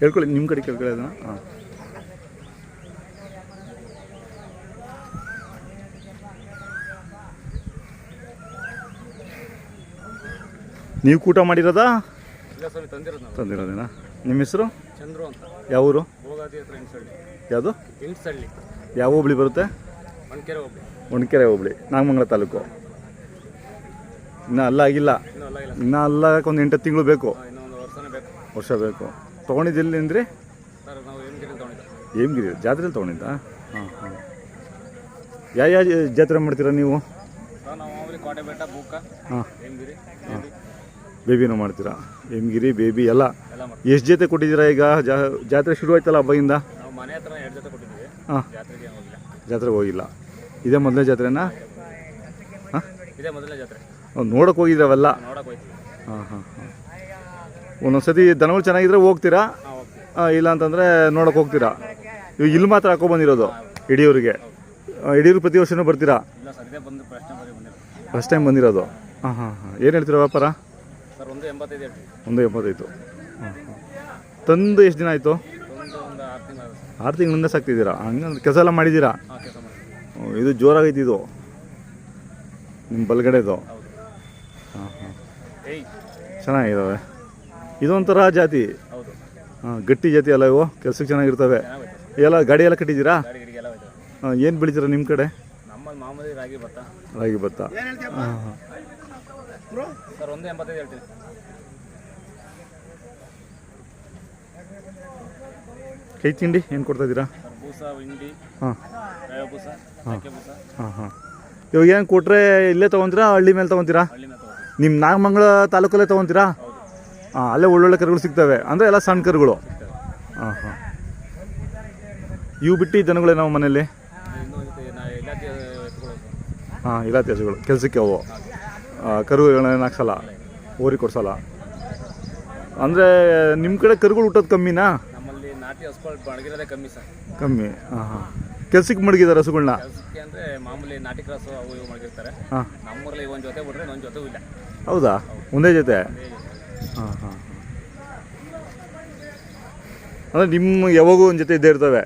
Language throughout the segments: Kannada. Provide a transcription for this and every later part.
ಹೇಳ್ಕೊಳ್ಳಿ ನಿಮ್ಮ ಕಡೆ ಕೇಳ್ಕೊಳ್ಳಿ ಅದನ್ನು ಹಾಂ. ನೀವು ಕೂಟ ಮಾಡಿರೋದಾ? ತಂದಿರೋದೇನಾ? ನಿಮ್ಮ ಹೆಸರು? ಚಂದ್ರು ಅಂತ. ಯಾವ ಊರು ಯಾವುದು? ಯಾವ ಹೋಬಳಿ ಬರುತ್ತೆ? ಒಣಕೆರೆ ಹುಬ್ಳಿ. ನಾಗಮಂಗಲ ತಾಲೂಕು. ಇನ್ನೂ ಅಲ್ಲ ಆಗಿಲ್ಲ. ಇನ್ನೂ ಅಲ್ಲ ಒಂದು ಎಂಟು ತಿಂಗಳು ಬೇಕು. ವರ್ಷ ಬೇಕು. ತೊಗೊಂಡಿದ್ದಿಲ್ಲ ಅಂದ್ರೆ? ಹೇಮಗಿರಿ ತೊಗೊಂಡಿದ್ದ. ಜಾತ್ರೆಲಿ ತೊಗೊಂಡಿದ್ದ? ಹಾಂ ಹಾಂ. ಯಾವ ಯಾವ ಜಾತ್ರೆ ಮಾಡ್ತೀರಾ ನೀವು? ಹಾಂ. ಹಾಂ. ಬೇಬಿನೂ ಮಾಡ್ತೀರಾ? ಹೇಮಗಿರಿ ಬೇಬಿ ಎಲ್ಲ. ಎಷ್ಟು ಜೊತೆ ಕೊಟ್ಟಿದ್ದೀರಾ ಈಗ? ಜಾತ್ರೆ ಶುರು ಆಯ್ತಲ್ಲ ಹಬ್ಬದಿಂದ? ಕೊಟ್ಟಿದ್ದೀವಿ. ಹಾಂ. ಜಾತ್ರೆಗೆ ಹೋಗಿಲ್ಲ. ಇದೇ ಮೊದಲನೇ ಜಾತ್ರೆನಾ? ಹಾಂ. ನೋಡೋಕೆ ಹೋಗಿದ್ರವೆಲ್ಲ? ಹಾಂ ಹಾಂ ಹಾಂ. ಒಂದೊಂದು ಸತಿ ದನಗಳು ಚೆನ್ನಾಗಿದ್ರೆ ಹೋಗ್ತೀರಾ? ಇಲ್ಲ ಅಂತಂದರೆ ನೋಡೋಕೆ ಹೋಗ್ತೀರಾ? ಇವಾಗ ಇಲ್ಲಿ ಮಾತ್ರ ಹಾಕೋ ಬಂದಿರೋದು ಯಡಿಯೂರಿಗೆ ಯಡಿಯೂರು ಪ್ರತಿ ವರ್ಷನೂ ಬರ್ತೀರಾ? ಫಸ್ಟ್ ಟೈಮ್ ಬಂದಿರೋದು. ಹಾಂ ಹಾಂ ಹಾಂ. ಏನು ಹೇಳ್ತೀರಾ ವ್ಯಾಪಾರ? ಒಂದು ಎಂಬತ್ತೈದು ಹಾಂ ತಂದು ಎಷ್ಟು ದಿನ ಆಯಿತು? ಆರು ತಿಂಗಳಿಂದ ಸಾಕ್ತಿದ್ದೀರಾ? ಹಂಗಂದ್ರೆ ಕೆಲಸ ಎಲ್ಲ ಮಾಡಿದ್ದೀರಾ? ಇದು ಜೋರಾಗೈತಿ ಇದು. ನಿಮ್ಮ ಬಲಗಡೆದು. ಹಾಂ ಹಾಂ. ಚೆನ್ನಾಗಿದ್ದಾವೆ. ಇದೊಂಥರ ಜಾತಿ. ಹೌದು. ಹಾಂ ಗಟ್ಟಿ ಜಾತಿ ಅಲ್ಲ ಇವು. ಕೆಲ್ಸಕ್ಕೆ ಚೆನ್ನಾಗಿರ್ತವೆ. ಎಲ್ಲ ಗಾಡಿ ಎಲ್ಲ ಕಟ್ಟಿದ್ದೀರಾ? ಹಾಂ ಏನು ಬೆಳಿತೀರಾ ನಿಮ್ಮ ಕಡೆ? ರಾಗಿ ಭತ್ತ. ರಾಗಿ ಭತ್ತ. ಹಾಂ ಹಾಂ. ಕೈ ತಿಂಡಿ ಏನು ಕೊಡ್ತಾ ಇದ್ದೀರಾ? ಹಾಂ ಹಿಂಡಿ ಹಾಂ. ಹಾಂ. ಹಾಂ ಇವಾಗ ಏನು ಕೊಟ್ಟರೆ ಇಲ್ಲೇ ತೊಗೊತೀರಾ ಹಳ್ಳಿ ಮೇಲೆ ತೊಗೊತೀರಾ? ನಿಮ್ಮ ನಾಗಮಂಗಲ ತಾಲೂಕಲ್ಲೇ ತೊಗೊತೀರಾ? ಹಾಂ ಅಲ್ಲೇ ಒಳ್ಳೊಳ್ಳೆ ಕರುಗಳು ಸಿಗ್ತವೆ. ಅಂದರೆ ಎಲ್ಲ ಸಣ್ಣ ಕರುಗಳು. ಹಾಂ ಹಾಂ ಇವು ಬಿಟ್ಟು ದನಗಳೇ ನಾವು ಮನೆಯಲ್ಲಿ? ಹಾಂ ಇಲ್ಲ ಹಸುಗಳು ಕೆಲಸಕ್ಕೆ ಅವು ಕರುಗಳನ್ನ ಹಾಕ್ಸಲ್ಲ? ಓರಿ ಕೊಡ್ಸಲ್ಲ? ಅಂದರೆ ನಿಮ್ಮ ಕಡೆ ಕರುಗಳು ಹುಟ್ಟೋದು ಕಮ್ಮಿನಾ? ಕಮ್ಮಿ ಸರ್. ಕಮ್ಮಿ. ಹಾಂ ಹಾಂ ಕೆಲ್ಸಕ್ಕೆ ಮಡಗಿದ್ದಾರೆ ಹಸುಗಳನ್ನ ಅಂದರೆ ಮಾಮೂಲಿ ನಾಟಿ ಕ್ರಾಸು ಅವು ಇವು ಮಡಗಿರ್ತಾರೆ. ಹಾಂ. ನಮ್ಮೂರಲ್ಲಿ ಒಂದು ಜೊತೆ ಬಿಟ್ರೆ ಒಂದು ಜೊತೆ ಇಲ್ಲ. ಹೌದಾ? ಒಂದೇ ಜೊತೆ. ಹಾಂ ಹಾಂ ಅಂದರೆ ನಿಮ್ಮ ಯಾವಾಗೂ ಒಂದು ಜೊತೆ ಇದ್ದೇ ಇರ್ತವೆ?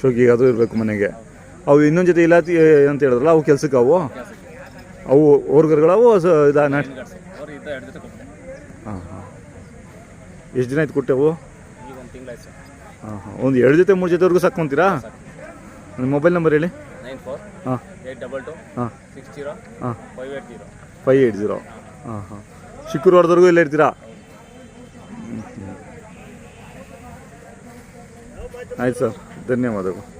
ಶೋಕಿಗೆ ಅದು ಇರಬೇಕು ಮನೆಗೆ. ಅವು ಇನ್ನೊಂದು ಜೊತೆ ಇಲ್ಲ ಅಂತ ಹೇಳಿದ್ರಲ್ಲ ಅವು ಕೆಲ್ಸಕ್ಕೆ ಅವು? ಅವು ಓರ್ಗರ್ಗಳವು ಇದಾ ನಾಟ್ ಹಾಂ ಹಾಂ. ಎಷ್ಟು ದಿನ ಆಯ್ತು ಕೊಟ್ಟೆವು ಹಾಂ ಹಾಂ. ಒಂದು ಎರಡು ಜೊತೆ ಮೂರು ಜೊತೆವರೆಗೂ ಸಾಕೊಂತೀರಾ ನಿಮ್ಮ ಮೊಬೈಲ್ ನಂಬರ್ ಹೇಳಿ. ಹಾಂ. ಹಾಂ. ಹಾಂ. Five eight zero. ಹಾಂ ಶುಕ್ರವಾರದವರೆಗೂ ಇಲ್ಲೇ ಇರ್ತೀರಾ. ಆಯ್ತು ಸರ್ ಧನ್ಯವಾದಗಳು.